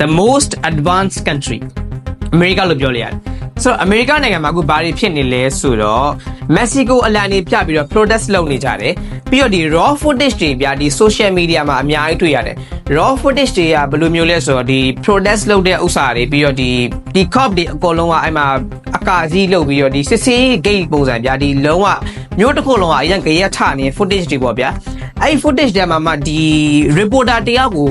the most advanced country အမေရိကလို့ပြောလိုက်ရတယ်ဆိုတော့အမေရိကနိုင်ငံမှာအခုဘာတွေဖြစ်နေလဲဆိုတော့မက္ကဆီကိုအလံတွေပြပြီးတော့ protest လုပ်နေကြတယ်ပြီးတော့ဒီ raw footage တွေပြဒီ social media မှာအများကြီးတွေ့ရတယ် raw footage တွေကဘယ်လိုမျိုးလဲဆိုတော့ဒီ protest လုပ်တဲ့ဥစ္စာတွေပြီးတော့ဒီဒီ cop တွေအကုန်လုံးကအဲ့မှာအကာစီးလုပ်ပြီးတော့ဒီစစ်စေး gate ပုံစံပြဒီလုံးဝမျိုးတစ်ခုလုံးကအရင်ကြရက်ထနေ footage တွေပေါ့ဗျာအဲ့ဒီ footage တွေမှာမှဒီ reporter တယောက်ကို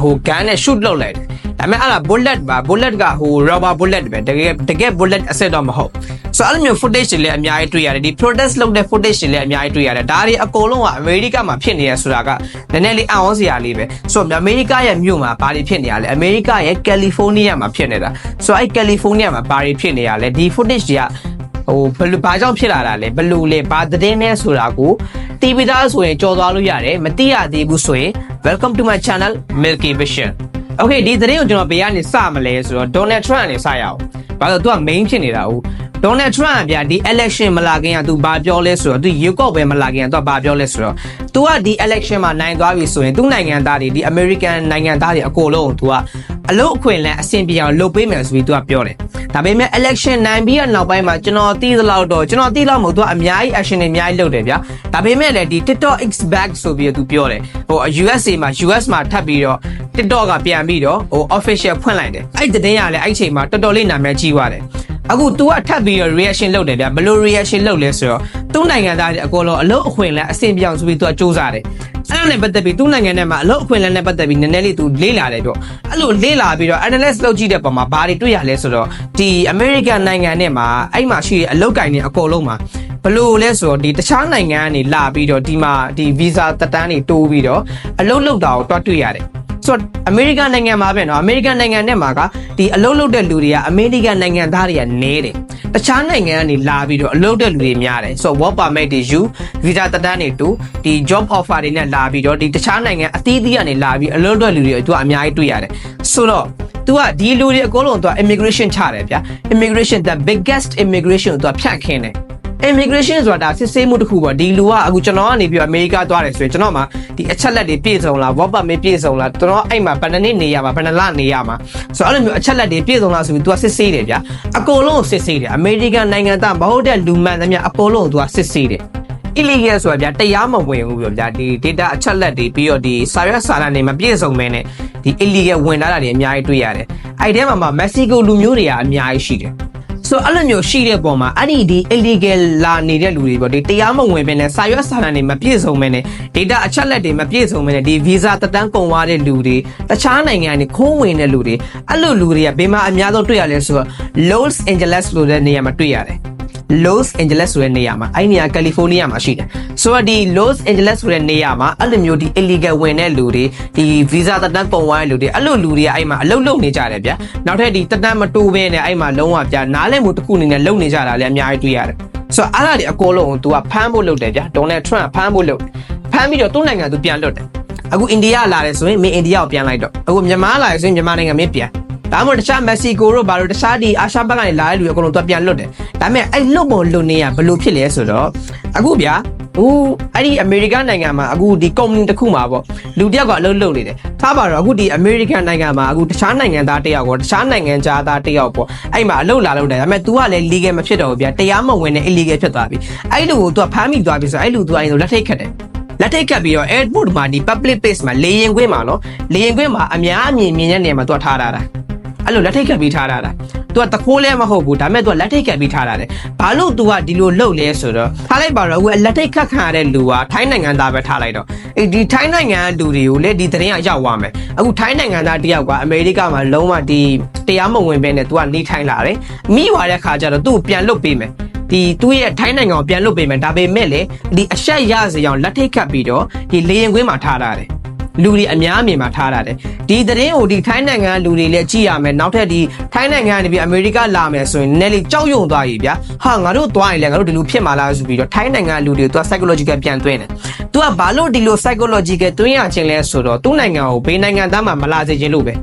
ဟို gun နဲ့ shoot လုပ်လိုက်တယ် ဒါပေမဲ့အဲ့ဒါ bullet ပါ bullet ကဟို rubber bullet ပဲတကယ်တကယ် bullet အစစ်တော့မဟုတ်ဆိုတော့အဲ့လိုမျိုး footage တွေလည်းအများကြီးတွေ့ရတယ်ဒီ protest လုပ်တဲ့ footage တွေလည်းအများကြီးတွေ့ရတယ်ဒါတွေအကုန်လုံးကအမေရိကမှာဖြစ်နေရဆိုတာကနည်းနည်းလေးအံ့ဩစရာလေးပဲဆိုတော့အမေရိကရဲ့မြို့မှာဘာတွေဖြစ်နေရလဲအမေရိကရဲ့ကယ်လီဖိုးနီးယားမှာဖြစ်နေတာဆိုတော့အဲ့ကယ်လီဖိုးနီးယားမှာဘာတွေဖြစ်နေရလဲဒီ footage တွေကဟိုဘယ်လိုဘာကြောင့်ဖြစ်လာတာလဲဘယ်လိုလဲဘာသတင်းလဲဆိုတာကိုတီဗီသားဆိုရင်ကြော်သွားလို့ရတယ်မသိရသေးဘူးဆိုရင် welcome to my channel Milky Vision Okay ဒီသတင်းကိုကျွန်တော်ဘယ်ကနေစမလဲဆိုတော့ Donald Trump ကနေစရအောင်။ဘာလို့သူက main ဖြစ်နေတာဟုတ် Donald Trump ကဗျာဒီ election မလာခင်ကသူဘာပြောလဲဆိုတော့သူရွေးကောက်ပွဲမလာခင်ကသူကဘာပြောလဲဆိုတော့ तू ကဒီ election မှာနိုင်သွားပြီဆိုရင်သူ့နိုင်ငံသားတွေဒီ American နိုင်ငံသားတွေအကုန်လုံးကို तू ကအလုပ်အခွင့်အလမ်းအဆင်ပြေအောင်လုပ်ပေးမယ်ဆိုပြီး तू ကပြောတယ်။ ဒါပေမဲ့ election နိုင်ပြီးတဲ့နောက်ပိုင်းမှာကျွန်တော်သိသလောက်တော့ကျွန်တော်သိလောက်မဟုတ်သူကအများကြီး action တွေအများကြီးလုပ်တယ်ဗျာဒါပေမဲ့လည်းဒီ TikTok X back ဆိုပြီးတော့သူပြောတယ်ဟို USA မှာ US မှာထပ်ပြီးတော့ TikTok ကပြန်ပြီးတော့ဟို official ဖွင့်လိုက်တယ်အဲ့တဲ့တင်ရလဲအဲ့ချိန်မှာတော်တော်လေးနာမည်ကြီးသွားတယ်အခု तू ကထပ်ပြီးတော့ reaction လုပ်တယ်ဗျာဘယ်လို reaction လုပ်လဲဆိုတော့သူ့နိုင်ငံသားတွေအကုန်လုံးအလုပ်အခွင့်အလမ်းအဆင်ပြေအောင်ဆိုပြီး तू ကစူးစမ်းတယ်။အဲ့ဒါနဲ့ပတ်သက်ပြီးသူ့နိုင်ငံထဲမှာအလုပ်အခွင့်အလမ်းနဲ့ပတ်သက်ပြီးနည်းနည်းလေး तू လေ့လာတယ်ပြော။အဲ့လိုလေ့လာပြီးတော့ analyst လုပ်ကြည့်တဲ့ပုံမှာဘာတွေတွေ့ရလဲဆိုတော့ဒီ American နိုင်ငံနဲ့မှာအဲ့မှာရှိတဲ့အလုပ်ကိုင်တွေအကုန်လုံးမှာဘလို့လဲဆိုတော့ဒီတခြားနိုင်ငံကနေလာပြီးတော့ဒီမှာဒီ visa တက်တန်းတွေတိုးပြီးတော့အလုပ်လုပ်တာကိုတွားတွေ့ရတယ်။ ဆိုတော့အမေရိကန်နိုင်ငံမှာပဲเนาะအမေရိကန်နိုင်ငံနဲ့မှာကဒီအလုပ်လုပ်တဲ့လူတွေကအမေရိကန်နိုင်ငံသားတွေကနဲတယ်တခြားနိုင်ငံကနေလာပြီးတော့အလုပ်တဲ့လူတွေများတယ်ဆိုတော့ work permit တွေယူ visa တက်တန်းတွေတူဒီ job offer တွေနဲ့လာပြီးတော့ဒီတခြားနိုင်ငံအသီးသီးကနေလာပြီးအလုပ်တဲ့လူတွေကိုသူကအများကြီးတွေ့ရတယ်ဆိုတော့သူကဒီလူတွေအကုန်လုံးသူက immigration ချတယ်ဗျာ immigration the biggest immigration သူကဖြန့်ခင်းတယ် immigration ဆိုတာဒါစစ်ဆေးမှုတစ်ခုပေါ့ဒီလူကအခုကျွန်တော်ကနေပြီးအမေရိကသွားတယ်ဆိုရင်ကျွန်တော်မှာဒီအချက်လက်တွေပြည့်စုံလား work permit ပြည့်စုံလားကျွန်တော်အဲ့မှာဘယ်နှစ်နှစ်နေရမှာဘယ်နှစ်လနေရမှာဆိုတော့အဲ့လိုမျိုးအချက်လက်တွေပြည့်စုံလားဆိုပြီး तू ကစစ်ဆေးတယ်ဗျာအကုန်လုံးကိုစစ်ဆေးတယ်အမေရိကန်နိုင်ငံသားမဟုတ်တဲ့လူမှန်သမျှအကုန်လုံးကို तू ကစစ်ဆေးတယ် illegal ဆိုတာဗျာတရားမဝင်ဘူးပြောဗျာဒီ data အချက်လက်တွေပြီးတော့ဒီစာရွက်စာတမ်းတွေမပြည့်စုံမဲနဲ့ဒီ illegal ဝင်လာတာတွေအများကြီးတွေ့ရတယ်အဲ့ဒီထဲမှာမှ Mexico လူမျိုးတွေကအများကြီးရှိတယ် ဆိုအဲ့လိုမျိုးရှိတဲ့ပုံမှာအဲ့ဒီဒီ illegal လာနေတဲ့လူတွေပေါ့ဒီတရားမဝင်ဘဲနဲ့စာရွက်စာတမ်းတွေမပြည့်စုံဘဲနဲ့ data အချက်လက်တွေမပြည့်စုံဘဲနဲ့ဒီ visa တက်တန်းကုန်သွားတဲ့လူတွေတခြားနိုင်ငံတွေခိုးဝင်တဲ့လူတွေအဲ့လိုလူတွေကဘယ်မှာအများဆုံးတွေ့ရလဲဆိုတော့ Los Angeles လို့တဲ့နေရာမှာတွေ့ရတယ် Los Angeles ဆိုတဲ့နေရာမှာအဲ့ဒီနေရာကယ်လီဖိုးနီးယားမှာရှိတယ်ဆိုတော့ဒီ Los Angeles ဆိုတဲ့နေရာမှာအဲ့လိုမျိုးဒီ illegal ဝင်တဲ့လူတွေဒီ visa တက်တန်းပုံသွားတဲ့လူတွေအဲ့လိုလူတွေကအဲ့မှာအလုပ်လုပ်နေကြတယ်ဗျာနောက်ထပ်ဒီတက်တန်းမတိုးဘဲနဲ့အဲ့မှာလုံးဝဗျာနားလည်မှုတစ်ခုအနေနဲ့လုပ်နေကြတာလည်းအများကြီးတွေ့ရတယ်ဆိုတော့အဲ့ဒါတွေအကုန်လုံးကို तू ကဖမ်းဖို့လုပ်တယ်ဗျာ Donald Trump ဖမ်းဖို့လုပ်တယ်ဖမ်းပြီးတော့သူ့နိုင်ငံသူပြန်လွတ်တယ်အခုအိန္ဒိယလာတယ်ဆိုရင်မင်းအိန္ဒိယကိုပြန်လိုက်တော့အခုမြန်မာလာတယ်ဆိုရင်မြန်မာနိုင်ငံမင်းပြန် ဒါမှမဟုတ်တခြားမက္ကဆီကိုတို့ဘာလို့တခြားဒီအာရှဘက်ကနေလာတဲ့လူတွေအကုန်လုံးသူပြန်လွတ်တယ်ဒါပေမဲ့အဲ့လွတ်ပုံလွတ်နေရဘယ်လိုဖြစ်လဲဆိုတော့အခုဗျာဟိုအဲ့ဒီအမေရိကန်နိုင်ငံမှာအခုဒီကုမ္ပဏီတစ်ခုမှာပေါ့လူတစ်ယောက်ကအလုပ်လုပ်နေတယ်ထားပါတော့အခုဒီအမေရိကန်နိုင်ငံမှာအခုတခြားနိုင်ငံသားတစ်ယောက်ကောတခြားနိုင်ငံသားသားတစ်ယောက်ပေါ့အဲ့မှာအလုပ်လာလုပ်တယ်ဒါပေမဲ့ तू ကလည်း legal မဖြစ်တော့ဘူးဗျာတရားမဝင်တဲ့ illegal ဖြစ်သွားပြီအဲ့လူကို तू ကဖမ်းမိသွားပြီဆိုတော့အဲ့လူ तू အဲ့လိုလက်ထိတ်ခတ်တယ်လက်ထိတ်ခတ်ပြီးတော့ airport မှာဒီ public place မှာလေရင်ခွင်းမှာနော်လေရင်ခွင်းမှာအများအမြင်မြင်တဲ့နေရာမှာ तू ထားတာတာ အဲ့လိုလက်ထိတ်ကပ်ပြီးထားတာတာ။ तू ကတခိုးလဲမဟုတ်ဘူးဒါပေမဲ့ तू ကလက်ထိတ်ကပ်ပြီးထားတာတယ်။ဘာလို့ तू ကဒီလိုလုပ်လဲဆိုတော့ထားလိုက်ပါတော့အခုလက်ထိတ်ခတ်ခံရတဲ့လူကထိုင်းနိုင်ငံသားပဲထားလိုက်တော့အေးဒီထိုင်းနိုင်ငံလူတွေကိုလည်းဒီသတင်းကရောက်သွားမယ်။အခုထိုင်းနိုင်ငံသားတယောက်ကအမေရိကမှာလုံးဝဒီတရားမဝင်ပဲနဲ့ तू ကနေထိုင်းလာတယ်။မိသွားတဲ့ခါကျတော့သူ့ကိုပြန်လွတ်ပေးမယ်။ဒီသူ့ရဲ့ထိုင်းနိုင်ငံကိုပြန်လွတ်ပေးမယ်ဒါပေမဲ့လေဒီအဆက်ရစေအောင်လက်ထိတ်ခတ်ပြီးတော့ဒီလေရင်ကွင်းမှာထားတာတယ်။ လူတွေအများအမြင်မှာထားရတယ်ဒီသတင်းကိုဒီထိုင်းနိုင်ငံလူတွေလည်းကြည့်ရမယ်နောက်ထပ်ဒီထိုင်းနိုင်ငံကနေပြီးအမေရိကလာမယ်ဆိုရင်နယ်လီကြောက်ရွံ့သွားပြီဗျာဟာငါတို့သွားရင်လည်းငါတို့ဒီလိုဖြစ်မှာလားဆိုပြီးတော့ထိုင်းနိုင်ငံလူတွေသူက psychological ပြန်သွင်းတယ်သူကဘာလို့ဒီလို psychological သွင်းရခြင်းလဲဆိုတော့သူ့နိုင်ငံကိုဘေးနိုင်ငံသားမှမလာစေခြင်းလို့ပဲ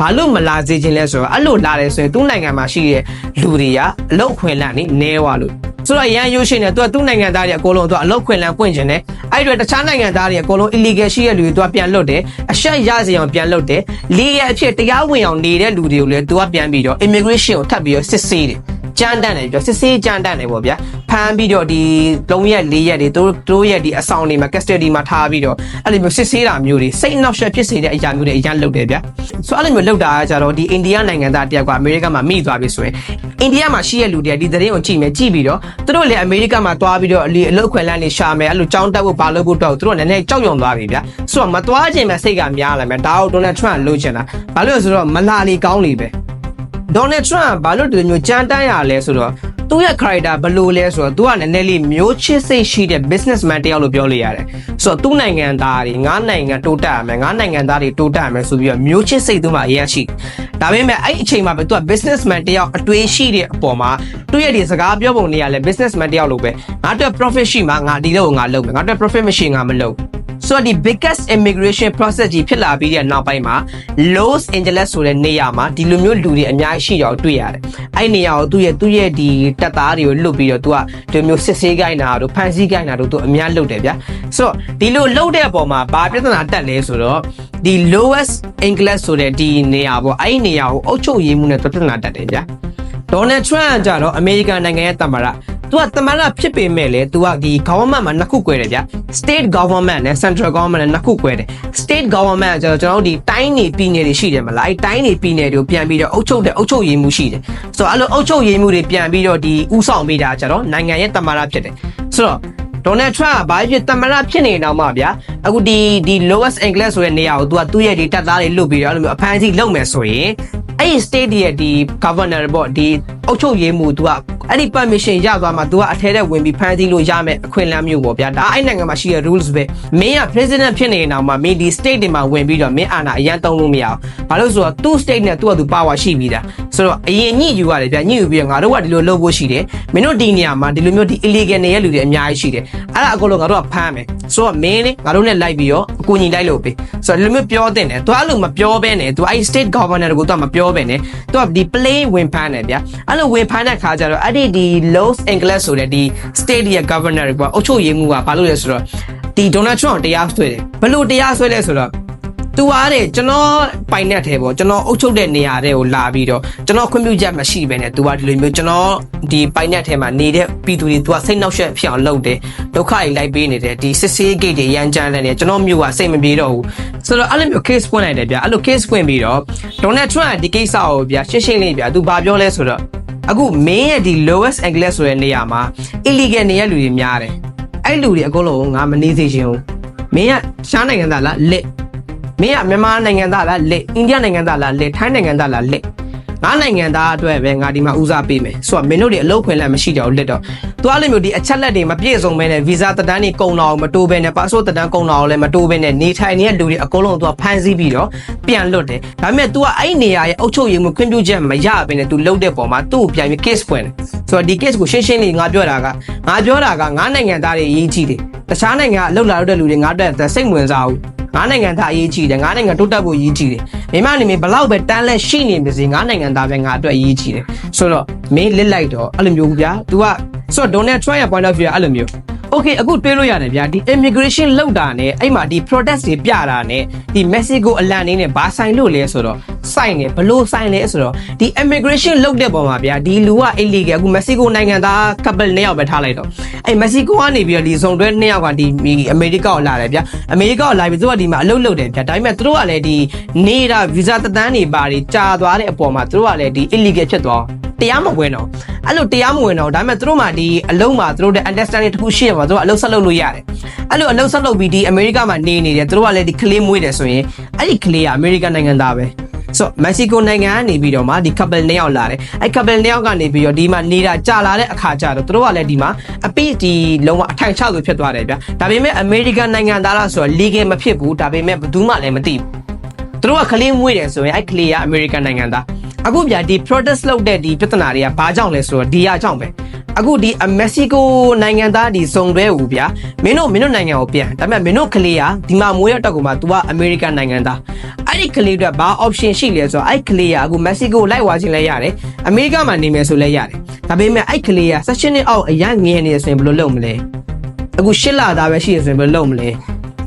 ဘာလို့မလာစေခြင်းလဲဆိုတော့အဲ့လိုလာတယ်ဆိုရင်သူ့နိုင်ငံမှာရှိတဲ့လူတွေကအလုတ်ခွင်လန့်နေနဲသွားလို့ ဆိုတော့ရန်ရိုးရှင်းတယ်သူကသူ့နိုင်ငံသားတွေအကုန်လုံးသူကအလောက်ခွင့်လန်းပွင့်ခြင်းတယ်အဲ့ဒီတော့တခြားနိုင်ငံသားတွေအကုန်လုံး illegal ရှိတဲ့လူတွေသူကပြန်လွတ်တယ်အရှက်ရစေအောင်ပြန်လွတ်တယ်လေးရအဖြစ်တရားဝင်အောင်နေတဲ့လူတွေကိုလည်းသူကပြန်ပြီးတော့ immigration ကိုထပ်ပြီးတော့စစ်ဆေးတယ်ကြမ်းတမ်းတယ်ပြီးတော့စစ်ဆေးကြမ်းတမ်းတယ်ပေါ့ဗျာ ဖမ်းပြီးတော့ဒီ3ရက်4ရက်တွေသူတို့ရဲ့ဒီအဆောင်တွေမှာ custody မှာထားပြီးတော့အဲ့လိုမျိုးစစ်ဆေးတာမျိုးတွေစိတ်နှောက်ယှက်ဖြစ်စေတဲ့အရာမျိုးတွေအရင်လုပ်တယ်ဗျာဆိုအဲ့လိုမျိုးလုပ်တာကကြတော့ဒီအိန္ဒိယနိုင်ငံသားတယောက်ကအမေရိကမှာမိသွားပြီဆိုရင်အိန္ဒိယမှာရှိတဲ့လူတွေကဒီသတင်းကိုကြည့်မယ်ကြည့်ပြီးတော့သူတို့လည်းအမေရိကမှာသွားပြီးတော့အလီအလုတ်ခွဲလန်းလေးရှာမယ်အဲ့လိုကြောင်းတက်ဖို့ဘာလုပ်ဖို့တော့သူတို့ကလည်းနည်းနည်းကြောက်ရွံ့သွားပြီဗျာဆိုတော့မသွားခြင်းပဲစိတ်ကများလာမယ်ဒါကိုဒေါ်နယ်ထရန့်လုပ်ချင်တာဘာလို့လဲဆိုတော့မလာလီကောင်းလီပဲဒေါ်နယ်ထရန့်ဘာလို့ဒီလိုမျိုးကြမ်းတမ်းရလဲဆိုတော့ သူ့ရဲ့ character ဘယ်လိုလဲဆိုတော့သူကနည်းနည်းလေးမျိုးချစ်စိတ်ရှိတဲ့ businessman တယောက်လို့ပြောလို့ရတယ်ဆိုတော့သူ့နိုင်ငံသားတွေငါးနိုင်ငံတိုးတက်ရမယ်ငါးနိုင်ငံသားတွေတိုးတက်ရမယ်ဆိုပြီးတော့မျိုးချစ်စိတ်သူ့မှာအရင်ရှိဒါပေမဲ့အဲ့ဒီအချိန်မှာပဲသူက businessman တယောက်အတွေးရှိတဲ့အပေါ်မှာသူ့ရဲ့ဒီစကားပြောပုံတွေကလည်း businessman တယောက်လို့ပဲငါတို့ profit ရှိမှငါဒီတော့ငါလုပ်မယ်ငါတို့ profit မရှိငါမလုပ် ဆိုတော့ဒီ biggest immigration process ကြီးဖြစ်လာပြီးတဲ့နောက်ပိုင်းမှာ Los Angeles ဆိုတဲ့နေရာမှာဒီလိုမျိုးလူတွေအများကြီးရှိတော့တွေ့ရတယ်။အဲ့ဒီနေရာကိုသူ့ရဲ့သူ့ရဲ့ဒီတက်သားတွေကိုလွတ်ပြီးတော့သူကဒီလိုမျိုးစစ်ဆေးခိုင်းတာတို့ဖန်ဆီးခိုင်းတာတို့သူအများလုပ်တယ်ဗျာ။ဆိုတော့ဒီလိုလုပ်တဲ့အပေါ်မှာဘာပြဿနာတက်လဲဆိုတော့ဒီ lowest English ဆိုတဲ့ဒီနေရာပေါ့အဲ့ဒီနေရာကိုအုပ်ချုပ်ရေးမှုနဲ့ပြဿနာတက်တယ်ဗျာ။ Donald Trump ကကြတော့အမေရိကန်နိုင်ငံရဲ့တမန်တော် သူကတမန်တော်ဖြစ်ပေမဲ့လေသူကဒီ government မှာနှစ်ခု꿰တယ်ဗျ state government နဲ့ central government နဲ့နှစ်ခု꿰တယ် state government ကကျတော့ကျွန်တော်တို့ဒီတိုင်းနေပြည်နယ်တွေရှိတယ်မလားအဲတိုင်းနေပြည်နယ်တွေကိုပြန်ပြီးတော့အုပ်ချုပ်တဲ့အုပ်ချုပ်ရေးမှုရှိတယ်ဆိုတော့အဲ့လိုအုပ်ချုပ်ရေးမှုတွေပြန်ပြီးတော့ဒီဥဆောင်ပေးတာကျတော့နိုင်ငံရဲ့တမန်တော်ဖြစ်တယ်ဆိုတော့ဒေါ်နယ်ထရန့်ကဘာဖြစ်တမန်တော်ဖြစ်နေတော့မှဗျာအခုဒီဒီ lowest english ဆိုတဲ့နေရာကို तू ကသူ့ရဲ့ဒီတက်သားတွေလွတ်ပြီးတော့အဲ့လိုမျိုးအဖမ်းအဆီးလုပ်မယ်ဆိုရင်အဲ့ဒီ state ရဲ့ဒီ governor ပေါ့ဒီအုပ်ချုပ်ရေးမှု तू က အဲ့ဒီ permission ရသွားမှ तू ကအထဲထဲဝင်ပြီးဖမ်းဆီးလို့ရမယ်အခွင့်အလမ်းမျိုးပေါ့ဗျာဒါအဲ့နိုင်ငံမှာရှိတဲ့ rules ပဲမင်းက president ဖြစ်နေတော့မှမင်းဒီ state တွေမှာဝင်ပြီးတော့မင်းအာဏာအရန်တုံးလို့မရအောင်ဘာလို့ဆိုတော့သူ့ state နဲ့သူ့ကသူ power ရှိပြီးသားဆိုတော့အရင်ညှိယူရတယ်ဗျာညှိယူပြီးတော့ငါတို့ကဒီလိုလုပ်ဖို့ရှိတယ်မင်းတို့ဒီနေရာမှာဒီလိုမျိုးဒီ illegal နေရလူတွေအများကြီးရှိတယ်အဲ့ဒါအကုန်လုံးငါတို့ကဖမ်းမယ်ဆိုတော့မင်းလေငါတို့နဲ့လိုက်ပြီးတော့အကူညီလိုက်လို့ပေးဆိုတော့ဒီလိုမျိုးပြောတဲ့တယ်သူအဲ့လိုမပြောဘဲနဲ့သူအဲ့ state governor ကိုသူကမပြောဘဲနဲ့သူကဒီ plane ဝင်ဖမ်းတယ်ဗျာအဲ့လိုဝင်ဖမ်းတဲ့ခါကျတော့အဲ့ဒီဒီ Los Angeles ဆိုတဲ့ဒီ state ရဲ့ governor ကအုပ်ချုပ်ရေးမှူးကဘာလို့လဲဆိုတော့ဒီ Donald Trump ကိုတရားဆွဲတယ်ဘလို့တရားဆွဲလဲဆိုတော့ သူအားတဲ့ကျွန်တော်ပိုင်တဲ့ထဲပေါ့ကျွန်တော်အုပ်ချုပ်တဲ့နေရာတွေကိုလာပြီးတော့ကျွန်တော်ခွင့်ပြုချက်မရှိဘဲနဲ့သူကဒီလိုမျိုးကျွန်တော်ဒီပိုင်တဲ့ထဲမှာနေတဲ့ပြည်သူတွေသူကစိတ်နှောက်ယှက်ဖြစ်အောင်လုပ်တယ်ဒုက္ခတွေလိုက်ပေးနေတယ်ဒီစစ်ဆေးဂိတ်တွေရမ်းကြမ်းတယ်ကျွန်တော်မျိုးကစိတ်မပြေတော့ဘူးဆိုတော့အဲ့လိုမျိုး case ပွင့်လိုက်တယ်ဗျအဲ့လို case ပွင့်ပြီးတော့ Donald Trump ကဒီကိစ္စကိုဗျရှင်းရှင်းလေးဗျသူဘာပြောလဲဆိုတော့အခုမင်းရဲ့ဒီ lowest English ဆိုတဲ့နေရာမှာ illegal နေရလူတွေများတယ်အဲ့လူတွေအကုန်လုံးငါမနေစေချင်ဘူးမင်းကရှားနိုင်ငံသားလားလက် မင်းကမြန်မာနိုင်ငံသားလားလက်အိန္ဒိယနိုင်ငံသားလားလက်ထိုင်းနိုင်ငံသားလားလက်ငါနိုင်ငံသားအတွက်ပဲငါဒီမှာဦးစားပေးမယ်ဆိုတော့မင်းတို့တွေအလုပ်ခွင့်လည်းမရှိကြဘူးလက်တော့သူအဲ့လိုမျိုးဒီအချက်လက်တွေမပြည့်စုံဘဲနဲ့ဗီဇာတက်တန်းတွေကုန်တော့မတိုးဘဲနဲ့ပါစပို့တက်တန်းကုန်တော့လည်းမတိုးဘဲနဲ့နေထိုင်နေတဲ့လူတွေအကုန်လုံးသူကဖမ်းဆီးပြီးတော့ပြန်လွတ်တယ်ဒါပေမဲ့ तू ကအဲ့နေရာရဲ့အုပ်ချုပ်ရေးမှုခွင့်ပြုချက်မရဘဲနဲ့ तू လုတ်တဲ့ပုံမှာသူ့ကိုပြန်ပြီး case ဖွင့်တယ်ဆိုတော့ဒီ case ကိုရှင်းရှင်းလေးငါပြောတာကငါပြောတာကငါနိုင်ငံသားတွေအရေးကြီးတယ်တခြားနိုင်ငံကအလုပ်လာလုပ်တဲ့လူတွေငါတက်စိတ်ဝင်စားဘူး ငါနိုင်ငံသားအရေးကြီးတယ်ငါနိုင်ငံတိုးတက်ဖို့အရေးကြီးတယ်မိမနေမင်းဘလောက်ပဲတန်းလက်ရှိနေပါစေငါနိုင်ငံသားပဲငါအတွက်အရေးကြီးတယ်ဆိုတော့မင်းလစ်လိုက်တော့အဲ့လိုမျိုးဗျာ तू ကဆိုတော့ Donald Trump ရဲ့ point of view ကအဲ့လိုမျိုး Okay အခုတွေးလို့ရတယ်ဗျာဒီ immigration လောက်တာနဲ့အဲ့မှာဒီ protest တွေပြတာနဲ့ဒီ Mexico အလံနေနဲ့ဘာဆိုင်လို့လဲဆိုတော့ဆိုင်နေဘလို့ဆိုင်လဲဆိုတော့ဒီ immigration လောက်တဲ့ပုံမှာဗျာဒီလူက illegal အခု Mexico နိုင်ငံသား couple နှစ်ယောက်ပဲထားလိုက်တော့အဲ့ Mexico ကနေပြီးတော့ဒီဇုံတွဲနှစ်ယောက်ကဒီအမေရိကကိုလာတယ်ဗျာအမေရိကကိုလာပြီးသူကဒီမှာအလုပ်လုပ်တယ်ဗျာဒါပေမဲ့သူတို့ကလည်းဒီနေတာ visa တန်းနေပါတွေကြာသွားတဲ့အပေါ်မှာသူတို့ကလည်းဒီ illegal ဖြစ်သွား တရားမဝင်တော့အဲ့လိုတရားမဝင်တော့ဒါပေမဲ့သူတို့မှဒီအလုံးမှာသူတို့တဲ့ understanding တစ်ခုရှိရမှာသူတို့အလုံးဆက်လုပ်လို့ရတယ်အဲ့လိုအလုံးဆက်လုပ်ပြီးဒီအမေရိကမှာနေနေတယ်သူတို့ကလည်းဒီကလေးမွေးတယ်ဆိုရင်အဲ့ဒီကလေးကအမေရိကန်နိုင်ငံသားပဲဆိုမက္ကဆီကိုနိုင်ငံကနေပြီးတော့မှဒီ couple နှစ်ယောက်လာတယ်အဲ့ couple နှစ်ယောက်ကနေပြီးတော့ဒီမှာနေတာကြာလာတဲ့အခါကျတော့သူတို့ကလည်းဒီမှာအပိဒီလုံးဝအထိုင်ချလို့ဖြစ်သွားတယ်ဗျာဒါပေမဲ့အမေရိကန်နိုင်ငံသားလားဆိုတော့ legal မဖြစ်ဘူးဒါပေမဲ့ဘယ်သူမှလည်းမသိဘူးသူတို့ကကလေးမွေးတယ်ဆိုရင်အဲ့ကလေးကအမေရိကန်နိုင်ငံသား အခုဗျာဒီ protest လုပ်တဲ့ဒီပြဿနာတွေကဘာကြောင့်လဲဆိုတော့ဒီအကြောင်းပဲအခုဒီမက္ကဆီကိုနိုင်ငံသားဒီစုံတွဲဟူဗျာမင်းတို့မင်းတို့နိုင်ငံကိုပြန်ဒါပေမဲ့မင်းတို့ကလေးကဒီမှာမွေးရတော့ကမှ तू ကအမေရိကန်နိုင်ငံသားအဲ့ဒီကလေးတွေဘာ option ရှိလဲဆိုတော့အဲ့ကလေးကအခုမက္ကဆီကိုလိုက်ဝါခြင်းလဲရတယ်အမေရိကမှာနေမယ်ဆိုလဲရတယ်ဒါဒါပေမဲ့အဲ့ကလေးက section နဲ့အောက်အရန်ငယ်နေရဆိုရင်ဘယ်လိုလုပ်မလဲအခုရှစ်လသားပဲရှိရဆိုရင်ဘယ်လိုလုပ်မလဲ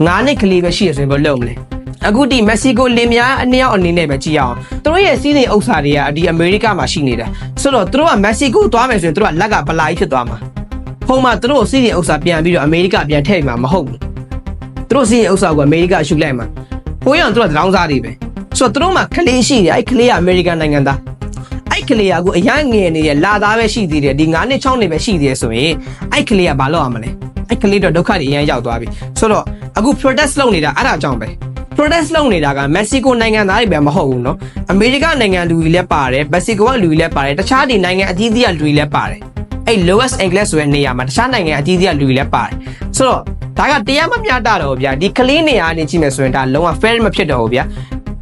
ငါးနှစ်ကလေးပဲရှိရဆိုရင်ဘယ်လိုလုပ်မလဲ အခုဒီမက္ကဆီကိုလင်မယားအနည်းအောင်အနေနဲ့ပဲကြည့်အောင်သူတို့ရဲ့စီးစိမ်ဥစ္စာတွေကဒီအမေရိကမှာရှိနေတာဆိုတော့သူတို့ကမက္ကဆီကိုသွားမယ်ဆိုရင်သူတို့ကလက်ကပလာကြီးဖြစ်သွားမှာဖုံးမှာသူတို့စီးစိမ်ဥစ္စာပြန်ပြီးတော့အမေရိကပြန်ထည့်မှာမဟုတ်ဘူးသူတို့စီးစိမ်ဥစ္စာကိုအမေရိကရှုလိုက်မှာဟိုရအောင်သူတို့ကတောင်းစားတွေပဲဆိုတော့သူတို့မှာကလေးရှိတယ်အဲ့ကလေးကအမေရိကန်နိုင်ငံသားအဲ့ကလေးကအခုအရန်ငယ်နေရလာသားပဲရှိသေးတယ်ဒီ9နှစ်6နှစ်ပဲရှိသေးတယ်ဆိုရင်အဲ့ကလေးကဘာလုပ်ရမလဲအဲ့ကလေးတော့ဒုက္ခတွေအရန်ရောက်သွားပြီဆိုတော့အခု protest လုပ်နေတာအဲ့ဒါကြောင့်ပဲ protest လုပ်နေတာကမက္ကဆီကိုနိုင်ငံသားတွေပဲမဟုတ်ဘူးเนาะအမေရိကနိုင်ငံလူကြီးလည်းပါတယ်မက္ကဆီကိုကလူကြီးလည်းပါတယ်တခြားဒီနိုင်ငံအသီးသီးကလူကြီးလည်းပါတယ်အဲ့ lowest english ဆိုတဲ့နေရာမှာတခြားနိုင်ငံအသီးသီးကလူကြီးလည်းပါတယ်ဆိုတော့ဒါကတရားမမျှတတော့ဘူးဗျာဒီကလေးနေရာနေကြည့်မယ်ဆိုရင်ဒါလုံးဝ fair မဖြစ်တော့ဘူးဗျာ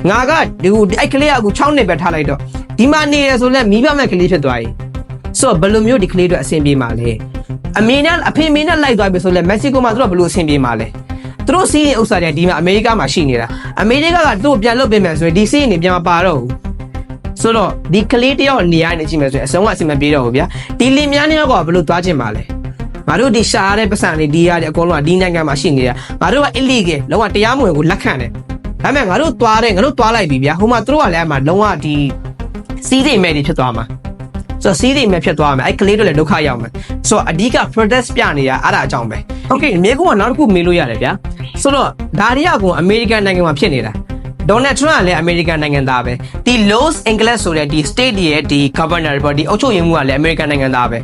ငါကဒီဟိုအဲ့ကလေးကအခု6နှစ်ပဲထားလိုက်တော့ဒီမှာနေရဆိုလဲမိဘမဲ့ကလေးဖြစ်သွားပြီဆိုတော့ဘယ်လိုမျိုးဒီကလေးတွေအဆင်ပြေမှာလဲအမေနဲ့အဖေမေနဲ့လိုက်သွားပြီဆိုလဲမက္ကဆီကိုမှာသူတို့ဘယ်လိုအဆင်ပြေမှာလဲသူ တို့စီးရင်ဥစ္စာတွေဒီမှာအမေရိကမှာရှိနေတာအမေရိကကသူ့ကိုပြန်လုပ်ပေးမယ်ဆိုရင်ဒီစီးရင်တွေပြန်မပါတော့ဘူးဆိုတော့ဒီကလေးတယောက်နေရာနေကြည့်မယ်ဆိုရင်အဆုံးကအဆင်မပြေတော့ဘူးဗျာဒီလင်များနှစ်ယောက်ကဘယ်လိုသွားချင်ပါလဲငါတို့ဒီရှာရတဲ့ပတ်စံတွေဒီရတဲ့အကုန်လုံးကဒီနိုင်ငံမှာရှိနေတာငါတို့က illegal လုံးဝတရားမဝင်ကိုလက်ခံတယ်ဒါပေမဲ့ငါတို့သွားတယ်ငါတို့သွားလိုက်ပြီဗျာဟိုမှာသူတို့ကလည်းအမှလုံးဝဒီစီးစိမ်မဲ့တွေဖြစ်သွားမှာဆိုတော့စီးစိမ်မဲ့ဖြစ်သွားမှာအဲ့ကလေးတို့လည်းဒုက္ခရောက်မှာဆိုတော့အဓိက protest ပြနေတာအဲ့ဒါအကြောင်းပဲ okay မြေကုန်းကနောက်တစ်ခုမေးလို့ရတယ်ဗျာ ဆိုတော့ဒါတွေကကအမေရိကန်နိုင်ငံမှာဖြစ်နေတာဒေါ်နယ်ထရန့်ကလည်းအမေရိကန်နိုင်ငံသားပဲဒီ Los Angeles ဆိုတဲ့ဒီ state ရဲ့ဒီ governor ပေါ့ဒီအုပ်ချုပ်ရေးမှူးကလည်းအမေရိကန်နိုင်ငံသားပဲ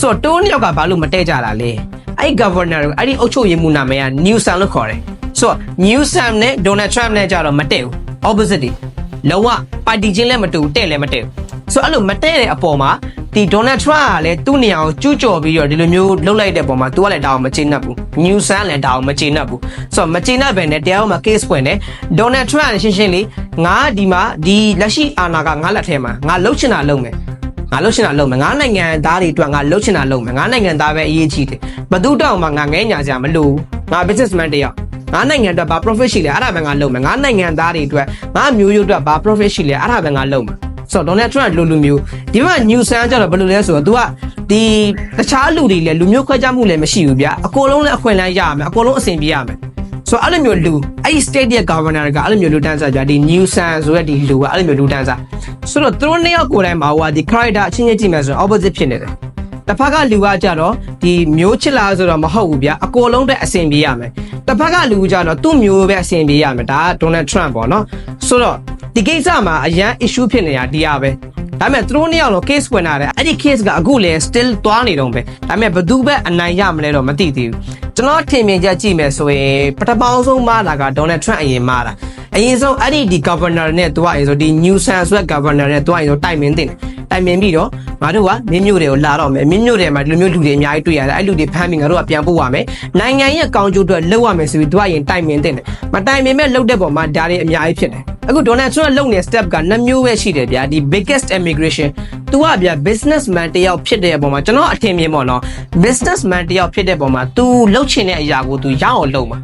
ဆိုတော့တိုးနှစ်ယောက်ကဘာလို့မတည့်ကြတာလဲအဲ့ governor ကိုအဲ့ဒီအုပ်ချုပ်ရေးမှူးနာမည်က Newsom လို့ခေါ်တယ်ဆိုတော့ Newsom နဲ့ Donald Trump နဲ့ကြတော့မတည့်ဘူး opposite တွေလုံးဝပါတီချင်းလည်းမတူတဲ့လည်းမတည့်ဘူးဆိုတော့အဲ့လိုမတည့်တဲ့အပေါ်မှာ ဒီ Donald Trump ကလည်းသူ့နေရာကိုကျူးကျော်ပြီးတော့ဒီလိုမျိုးလှုပ်လိုက်တဲ့ပုံမှာ तू ကလည်းဒါအောင်မကျေနပ်ဘူး Newsom လည်းဒါအောင်မကျေနပ်ဘူးဆိုတော့မကျေနပ်ပဲနဲ့တရားဥပမာ case ဖွင့်တယ် Donald Trump ကရှင်းရှင်းလေးငါဒီမှာဒီလက်ရှိအာဏာကငါလက်ထဲမှာငါလှုပ်ချင်တာလုပ်မယ်ငါလှုပ်ချင်တာလုပ်မယ်ငါနိုင်ငံသားတွေအတွက်ငါလှုပ်ချင်တာလုပ်မယ်ငါနိုင်ငံသားပဲအရေးကြီးတယ်ဘသူတောင်မှငါငဲညာစရာမလိုဘူးငါ businessman တယောက်ငါနိုင်ငံအတွက်ဘာ profit ရှိလဲအဲ့ဒါပဲငါလုပ်မယ်ငါနိုင်ငံသားတွေအတွက်ငါမျိုးရိုးအတွက်ဘာ profit ရှိလဲအဲ့ဒါပဲငါလုပ်မယ် ဆိုတော့ Donald Trump လူလူမျိုးဒီမှာ New Sun ကျတော့ဘယ်လိုလဲဆိုတော့ तू ကဒီတခြားလူတွေလည်းလူမျိုးခွဲခြားမှုလည်းမရှိဘူးဗျာအကုန်လုံးလည်းအခွင့်အလမ်းရရမယ်အကုန်လုံးအဆင်ပြေရမယ်ဆိုတော့အဲ့လိုမျိုးလူအဲ့ဒီ state ရဲ့ governor ကအဲ့လိုမျိုးလူတန်းစားကြဒီ New Sun ဆိုတဲ့ဒီလူကအဲ့လိုမျိုးလူတန်းစားဆိုတော့သူတို့နှစ်ယောက်ကိုယ်တိုင်မှာဟိုကဒီ character အချင်းချင်းကြည့်မယ်ဆိုရင် opposite ဖြစ်နေတယ်တစ်ဖက်ကလူကကြတော့ဒီမျိုးချစ်လာဆိုတော့မဟုတ်ဘူးဗျာအကိုလုံးအတွက်အဆင်ပြေရမယ်တစ်ဖက်ကလူကကြတော့သူ့မျိုးပဲအဆင်ပြေရမယ်ဒါက Donald Trump ပေါ့နော်ဆိုတော့ ဒီကိစ္စမှာအရန် issue ဖြစ်နေတာဒီရပဲဒါပေမဲ့သူတို့နှစ်ယောက်လုံး case ဝင်လာတယ်အဲ့ဒီ case ကအခုလည်း still သွားနေတော့ပဲဒါပေမဲ့ဘယ်သူပဲအနိုင်ရမလဲတော့မသိသေးဘူးကျွန်တော်ထင်မြင်ချက်ကြည့်မယ်ဆိုရင်ပထမဆုံးမားတာက Donald Trump အရင်မားတာအရင်ဆုံးအဲ့ဒီဒီ governor နဲ့သူကအဲဆိုဒီ New South Wales governor နဲ့သူကအဲဆိုတိုင်ပင်တင်တယ် တိုင်ပင်ပြီးတော့ငါတို့ကမင်းမျိုးတွေကိုလာတော့မယ်မင်းမျိုးတွေမှာဒီလိုမျိုးလူတွေအများကြီးတွေ့ရတယ်အဲ့လူတွေဖမ်းပြီးငါတို့ကပြန်ပို့ရမယ်နိုင်ငံရဲ့ကောင်းကျိုးအတွက်လုပ်ရမယ်ဆိုပြီးသူကရင်တိုင်ပင်တင်တယ်မတိုင်ပင်မဲ့လုပ်တဲ့ပုံမှာဒါတွေအများကြီးဖြစ်တယ်အခု Donald Trump လုပ်နေတဲ့ step ကနှစ်မျိုးပဲရှိတယ်ဗျာဒီ biggest immigration သူကဗျာ businessman တယောက်ဖြစ်တဲ့ပုံမှာကျွန်တော်အထင်မြင်ပေါ့နော် businessman တယောက်ဖြစ်တဲ့ပုံမှာ तू လှုပ်ချင်တဲ့အရာကို तू ရအောင်လုပ်မှာ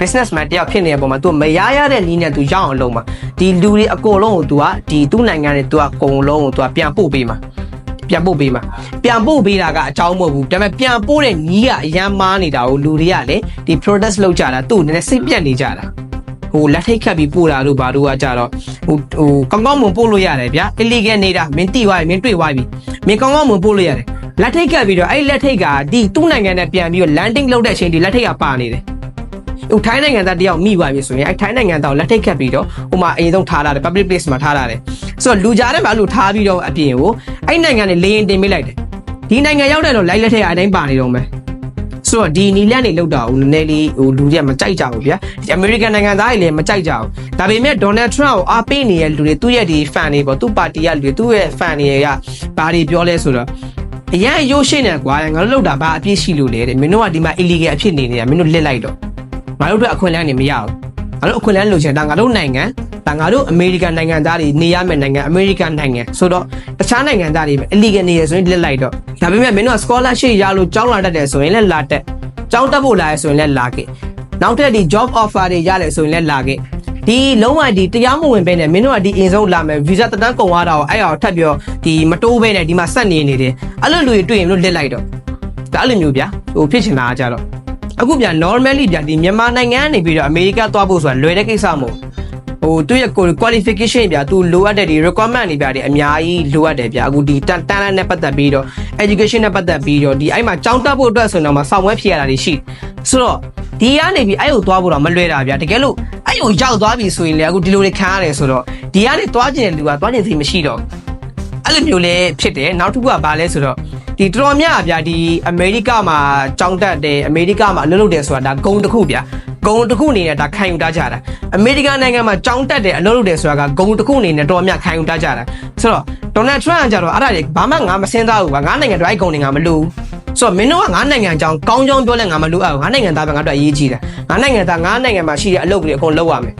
businessman တယောက်ဖြစ်နေတဲ့ပုံမှာ तू မရရတဲ့နည်းနဲ့ तू ရအောင်လုပ်မှာဒီလူတွေအကုန်လုံးကို तू ကဒီသူ့နိုင်ငံတွေ तू ကအကုန်လုံးကို तू ကပြန်ပို့ပေးမှာပြန်ပို့ပေးမှာပြန်ပို့ပေးတာကအကြောင်းမဟုတ်ဘူးဒါပေမဲ့ပြန်ပို့တဲ့နီးကအရန်မားနေတာကိုလူတွေကလည်းဒီ protest လုပ်ကြတာသူ့နည်းနည်းစိတ်ပြတ်နေကြတာဟိုလက်ထိတ်ခတ်ပြီးပို့တာတို့ဘာတို့ကကြတော့ဟိုဟိုကောင်းကောင်းမွန်ပို့လို့ရတယ်ဗျာ illegal နေတာမင်းတိသွားပြီမင်းတွေ့သွားပြီမင်းကောင်းကောင်းမွန်ပို့လို့ရတယ်လက်ထိတ်ခတ်ပြီးတော့အဲ့လက်ထိတ်ကဒီသူ့နိုင်ငံနဲ့ပြန်ပြီးတော့ landing လုပ်တဲ့အချိန်ဒီလက်ထိတ်ကပါနေတယ် ဟိုထိုင်းနိုင်ငံသားတယောက်မိသွားပြီဆိုရင်အဲထိုင်းနိုင်ငံသားကိုလက်ထိတ်ခတ်ပြီးတော့ဟိုမှာအရင်ဆုံးထားလာတယ် public place မှာထားလာတယ်ဆိုတော့လူကြားထဲမှာအဲ့လိုထားပြီးတော့အပြင်ကိုအဲ့နိုင်ငံနဲ့လေရင်တင်ပေးလိုက်တယ်ဒီနိုင်ငံရောက်တဲ့တော့လိုက်လက်ထက်အတိုင်းပါနေတော့မယ်ဆိုတော့ဒီနီလန်နေလောက်တာဟိုနည်းနည်းလေးဟိုလူတွေကမကြိုက်ကြဘူးဗျာဒီအမေရိကန်နိုင်ငံသားတွေလည်းမကြိုက်ကြဘူးဒါပေမဲ့ဒေါ်နယ်ထရန့်ကိုအားပေးနေတဲ့လူတွေသူ့ရဲ့ဒီ fan တွေပေါ့သူ့ပါတီကလူတွေသူ့ရဲ့ fan တွေကဘာတွေပြောလဲဆိုတော့အရင်ရုပ်ရှိနေကွာငါတို့လောက်တာဘာအပြည့်ရှိလို့လဲတဲ့မင်းတို့ကဒီမှာ illegal အဖြစ်နေနေတာမင်းတို့လစ်လိုက်တော့ ငါတို့အတွက်အခွင့်အလမ်းတွေမရဘူးငါတို့အခွင့်အလမ်းလိုချင်တာငါတို့နိုင်ငံဒါငါတို့အမေရိကန်နိုင်ငံသားတွေနေရမယ့်နိုင်ငံအမေရိကန်နိုင်ငံဆိုတော့တခြားနိုင်ငံသားတွေပဲ illegal နေရဆိုရင်လက်လိုက်တော့ဒါပေမဲ့မင်းတို့က scholarship ရလို့ကျောင်းလာတတ်တယ်ဆိုရင်လည်းလာတက်ကျောင်းတက်ဖို့လာရဆိုရင်လည်းလာခဲ့နောက်ထပ်ဒီ job offer တွေရလဲဆိုရင်လည်းလာခဲ့ဒီဒီလုံးဝဒီတရားမဝင်ပဲနဲ့မင်းတို့ကဒီအင်ဆုံးလာမယ်ဗီဇာတက်တန်းကုန်သွားတာကိုအဲ့အောင်ထပ်ပြီးတော့ဒီမတိုးပဲနဲ့ဒီမှာဆက်နေနေတယ်အဲ့လိုလူတွေတွေ့ရင်မင်းတို့လစ်လိုက်တော့ဒါအဲ့လိုမျိုးဗျာဟိုဖြစ်ချင်တာကကြတော့ အခုဗျာ normally ဗျာဒီမြန်မာနိုင်ငံကနေပြီးတော့အမေရိကသွားဖို့ဆိုတာလွယ်တဲ့ကိစ္စမဟုတ်ဟိုသူရဲ့ qualification ဗျာသူလိုအပ်တဲ့ဒီ requirement တွေဗျာဒီအများကြီးလိုအပ်တယ်ဗျာအခုဒီတန်တန်းနဲ့ပတ်သက်ပြီးတော့ education နဲ့ပတ်သက်ပြီးတော့ဒီအဲ့မှာကျောင်းတက်ဖို့အတွက်ဆိုတော့မှစောင့်ဝဲဖြေရတာတွေရှိဆိုတော့ဒီကနေပြီးအဲ့ကိုသွားဖို့တော့မလွယ်တာဗျာတကယ်လို့အဲ့ကိုရောက်သွားပြီဆိုရင်လေအခုဒီလိုတွေခံရတယ်ဆိုတော့ဒီကနေသွားကျင်တဲ့လူကသွားကျင်စီမရှိတော့ အဲ့လိုမျိုးလည်းဖြစ်တယ်နောက်တစ်ခုကဘာလဲဆိုတော့ဒီတော်တော်များဗျာဒီအမေရိကမှာကျောင်းတက်တယ်အမေရိကမှာအလုပ်လုပ်တယ်ဆိုတာဒါဂုံတစ်ခုဗျာဂုံတစ်ခုအနေနဲ့ဒါခံယူထားကြတာအမေရိကန်နိုင်ငံမှာကျောင်းတက်တယ်အလုပ်လုပ်တယ်ဆိုတာကဂုံတစ်ခုအနေနဲ့တော်တော်များခံယူထားကြတာဆိုတော့ဒေါ်နယ်ထရန့်ကကြတော့အဲ့ဒါတွေဘာမှငါမစင်းသားဘူးကွာငါနိုင်ငံတိုင်းဂုံတွေငါမလို့ဆိုတော့မင်းတို့ကငါနိုင်ငံကြောင်းကောင်းကြောင်းပြောလဲငါမလို့အောင်ငါနိုင်ငံသားပဲငါတို့အရေးကြီးတယ်ငါနိုင်ငံသားငါနိုင်ငံမှာရှိတဲ့အလုပ်တွေအကုန်လုပ်ရမယ်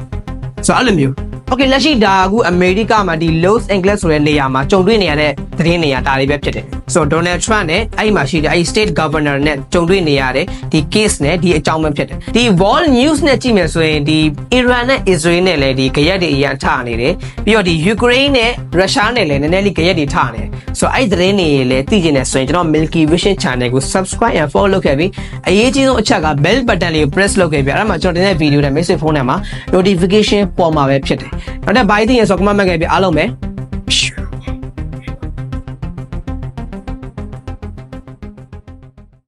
ဆိုတော့အဲ့လိုမျိုး Okay လက်ရှိဒါအခုအမေရိကမှာဒီ Los Angeles ဆိုတဲ့နေရာမှာကြုံတွေ့နေရတဲ့သတင်းနေရာဒါတွေပဲဖြစ်တယ်။ဆိုတော့ Donald Trump နဲ့အဲ့ဒီမှာရှိတဲ့အဲ့ဒီ state governor နဲ့ကြုံတွေ့နေရတဲ့ဒီ case နဲ့ဒီအကြောင်းပဲဖြစ်တယ်။ဒီ World News နဲ့ကြည့်မယ်ဆိုရင်ဒီ Iran နဲ့ Israel နဲ့လည်းဒီကြရက်တွေအရင်ထနေတယ်။ပြီးတော့ဒီ Ukraine နဲ့ Russia နဲ့လည်းနည်းနည်းလေးကြရက်တွေထနေတယ်။ဆိုတော့အဲ့ဒီသတင်းတွေလည်းသိကျင်နေဆိုရင်ကျွန်တော် Milky Vision Channel ကို subscribe and follow လုပ်ခဲ့ပြီးအရေးကြီးဆုံးအချက်က bell button လေးကို press လုပ်ခဲ့ပြီးအဲ့ဒါမှကျွန်တော်တင်တဲ့ video နဲ့ message phone နဲ့မှာ notification ပေါ်မှာပဲဖြစ်တယ်။နောက်တဲ့ bye သိရင်ဆို comment မှတ်ခဲ့ပြီးအားလုံးပဲ